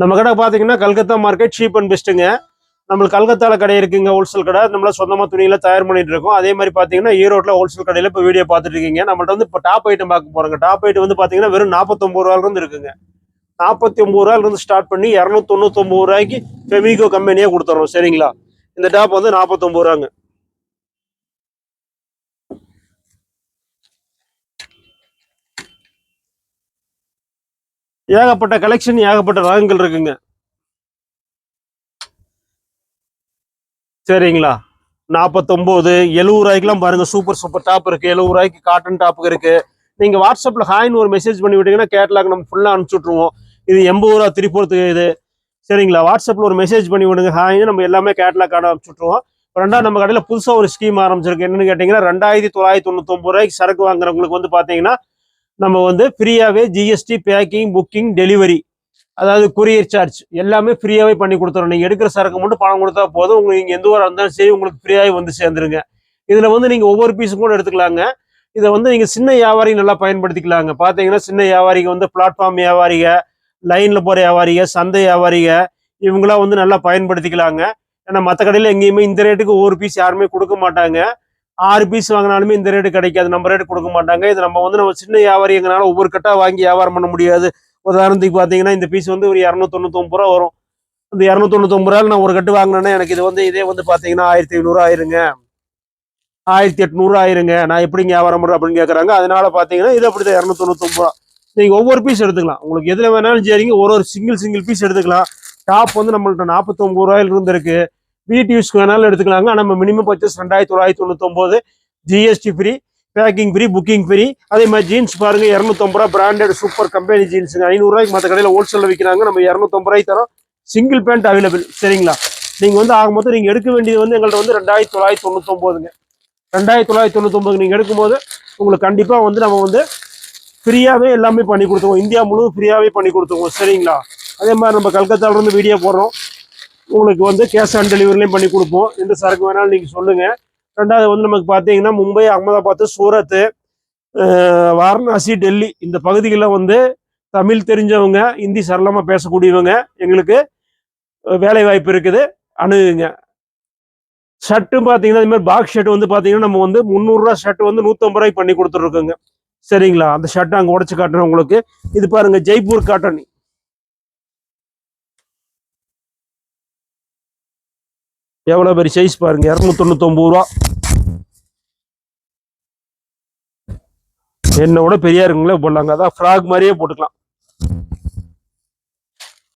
நம்ம கடை பார்த்தீங்கன்னா கல்கத்தா மார்க்கெட் சீப் அண்ட் பெஸ்ட்டுங்க நம்மளுக்கு கல்கத்தால கடை இருக்குங்க ஹோல்சேல் கடை. நம்மள சொந்தமாக துணியில தயார் பண்ணிட்டு இருக்கோம். அதே மாதிரி பார்த்தீங்கன்னா ஈரோட்டில் ஹோல்சேல் கடையில் இப்போ வீடியோ பார்த்துட்டு இருக்கீங்க. நம்மள்ட்ட வந்து இப்போ டாப் ஐட்டம் பார்க்க போறோங்க. டாப் ஐட்டம் வந்து பார்த்தீங்கன்னா வெறும் நாற்பத்தொம்பது ரூபாயில இருக்குங்க. நாற்பத்தி ஒம்பது இருந்து ஸ்டார்ட் பண்ணி இரநூத்தொண்ணூத்தொம்பது ரூபாய்க்கு ஃபெமிகோ கம்பெனியே கொடுத்துறோம். சரிங்களா? இந்த டாப் வந்து நாற்பத்தொம்பது ரூபாங்க. ஏகப்பட்ட கலெக்ஷன் ஏகப்பட்ட ரகங்கள் இருக்குங்க. சரிங்களா? நாற்பத்தொம்போது எழுபது ரூபாய்க்குலாம் பாருங்க சூப்பர் சூப்பர் டாப் இருக்கு. எழுபது ரூபாய்க்கு காட்டன் டாப் இருக்கு. நீங்க வாட்ஸ்அப்ல ஹாய்னு ஒரு மெசேஜ் பண்ணி விட்டீங்கன்னா கேட்லாக் நம்ம ஃபுல்லா அனுப்பிச்சி விட்ருவோம் இது எண்பது ரூபா திருப்பூரத்துக்கு இது. சரிங்களா? வாட்ஸ்அப்ல ஒரு மெசேஜ் பண்ணி விடுங்க ஹாய்னு நம்ம எல்லாமே கேட்லாக் அனுப்பிச்சு விட்ருவோம் ரெண்டாவது நம்ம கடையில் புதுசாக ஒரு ஸ்கீம் ஆரம்பிச்சிருக்கு. என்னன்னு கேட்டிங்கன்னா ரெண்டாயிரத்தி தொள்ளாயிரத்தி தொண்ணூத்தொம்பது ரூபாய்க்கு சரக்கு வாங்குறவங்களுக்கு வந்து பார்த்தீங்கன்னா நம்ம வந்து ஃப்ரீயாகவே ஜிஎஸ்டி பேக்கிங் புக்கிங் டெலிவரி அதாவது கொரியர் சார்ஜ் எல்லாமே ஃப்ரீயாகவே பண்ணி கொடுத்துறோம். நீங்கள் எடுக்கிற சரக்கு மட்டும் பணம் கொடுத்தா போதும். உங்களுக்கு நீங்கள் எந்த ஊராக இருந்தாலும் சரி உங்களுக்கு ஃப்ரீயாகவே வந்து சேர்ந்துருங்க. இதில் வந்து நீங்கள் ஒவ்வொரு பீஸும் கூட எடுத்துக்கலாங்க. இதை வந்து நீங்கள் சின்ன வியாபாரி நல்லா பயன்படுத்திக்கலாங்க. பார்த்தீங்கன்னா சின்ன வியாபாரிங்க வந்து பிளாட்ஃபார்ம் வியாபாரிக லைனில் போகிற வியாபாரிக சந்தை வியாபாரிக இவங்களாம் வந்து நல்லா பயன்படுத்திக்கலாங்க. ஏன்னா மற்ற கடையில் எங்கேயுமே இந்த ரேட்டுக்கு ஒவ்வொரு பீஸ் யாருமே கொடுக்க மாட்டாங்க. ஆறு பீஸ் வாங்கினாலுமே இந்த ரேட்டு கிடைக்காது. நம்ம ரேட்டு கொடுக்க மாட்டாங்க. இது நம்ம வந்து நம்ம சின்ன வியாபாரி எங்கனால ஒவ்வொரு கட்டா வாங்கி வியாபாரம் பண்ண முடியாது. உதாரணத்துக்கு பார்த்தீங்கன்னா இந்த பீஸ் வந்து ஒரு இரநூத்தொண்ணூத்தொம்பது ரூபா வரும். இந்த இரநூத்தொண்ணூத்தொம்பது ரூபாய் நான் ஒரு கட்டு வாங்கினேன்னா எனக்கு இது வந்து இதே வந்து பார்த்தீங்கன்னா ஆயிரத்தி ஐநூறு ஆயிருங்க. ஆயிரத்தி எட்நூறு ஆயிருங்க. நான் எப்படிங்க வியாபாரம் பண்ணுறேன் அப்படின்னு கேட்குறாங்க அதனால பார்த்தீங்கன்னா இது அப்படி தான் இரநூத்தொண்ணூத்தொம்பது ரூபா. நீங்கள் ஒவ்வொரு பீஸ் எடுத்துக்கலாம். உங்களுக்கு எதில் வேணாலும் சரிங்க. ஒரு ஒரு சிங்கிள் சிங்கிள் பீஸ் எடுத்துக்கலாம். டாப் வந்து நம்மள்ட்ட நாற்பத்தொம்பது ரூபாயில இருந்து வீட்டு யூஸ்க்கு வேணாலும் எடுத்துக்கலாங்க நம்ம மினிமம் பர்ச்சேஸ் ரெண்டாயிரத்தி தொள்ளாயிரத்தி தொண்ணூத்தொம்போது GST free packing free booking free அதே மாதிரி ஜீன்ஸ் பாருங்க இரநூத்தம்பது ரூபா பிராண்டட் சூப்பர் கம்பெனி ஜீன்ஸுங்க ஐநூறுரூவாய்க்கு மற்ற கடையில் ஹோல்சேலில் விற்கிறாங்க நம்ம இரநூத்தம்பது ரூபாய்க்கு தரோம். சிங்கிள் பேண்ட் அவைலபிள் சரிங்களா? நீங்கள் வந்து ஆக மொத்தம் நீங்கள் எடுக்க வேண்டியது வந்து எங்கள்கிட்ட வந்து ரெண்டாயிரத்தி தொள்ளாயிரத்தி தொண்ணூத்தொம்போதுங்க. ரெண்டாயிரத்தி தொள்ளாயிரத்தி தொண்ணூத்தொம்பது நீங்கள் எடுக்கும்போது உங்களுக்கு கண்டிப்பாக வந்து நம்ம வந்து ஃப்ரீயாகவே எல்லாமே பண்ணி கொடுத்துருவோம். இந்தியா முழுவதும் ஃப்ரீயாகவே பண்ணி கொடுத்துருவோம் சரிங்களா? அதே மாதிரி நம்ம கல்கத்தாவிலேருந்து வீடியோ போடுறோம். உங்களுக்கு வந்து கேஷ் ஆன் டெலிவரிலையும் பண்ணி கொடுப்போம். எந்த சரக்கு வேணாலும் நீங்கள் சொல்லுங்கள் ரெண்டாவது வந்து நமக்கு பார்த்தீங்கன்னா மும்பை அகமதாபாத் சூரத்து வாரணாசி டெல்லி இந்த பகுதிகளில் வந்து தமிழ் தெரிஞ்சவங்க ஹிந்தி சரளமாக பேசக்கூடியவங்க எங்களுக்கு வேலை வாய்ப்பு இருக்குது. அணுகுங்க. ஷர்ட்டும் பார்த்தீங்கன்னா இது மாதிரி பாக்ஸ் ஷர்ட் வந்து பார்த்தீங்கன்னா நம்ம வந்து முந்நூறுரூவா ஷர்ட் வந்து நூற்றம்பது ரூபாய்க்கு பண்ணி கொடுத்துருக்கோங்க சரிங்களா? அந்த ஷர்ட் அங்கே உடச்சி காட்டுறேன் உங்களுக்கு. இது பாருங்க ஜெய்ப்பூர் காட்டன் எவ்வளோ பெரிய சைஸ் பாருங்க இரநூத்தொண்ணூத்தொம்பது ரூபா. என்னோட பெரியா இருக்குங்களே போடலாங்க. அதான் ஃப்ராக் மாதிரியே போட்டுக்கலாம்.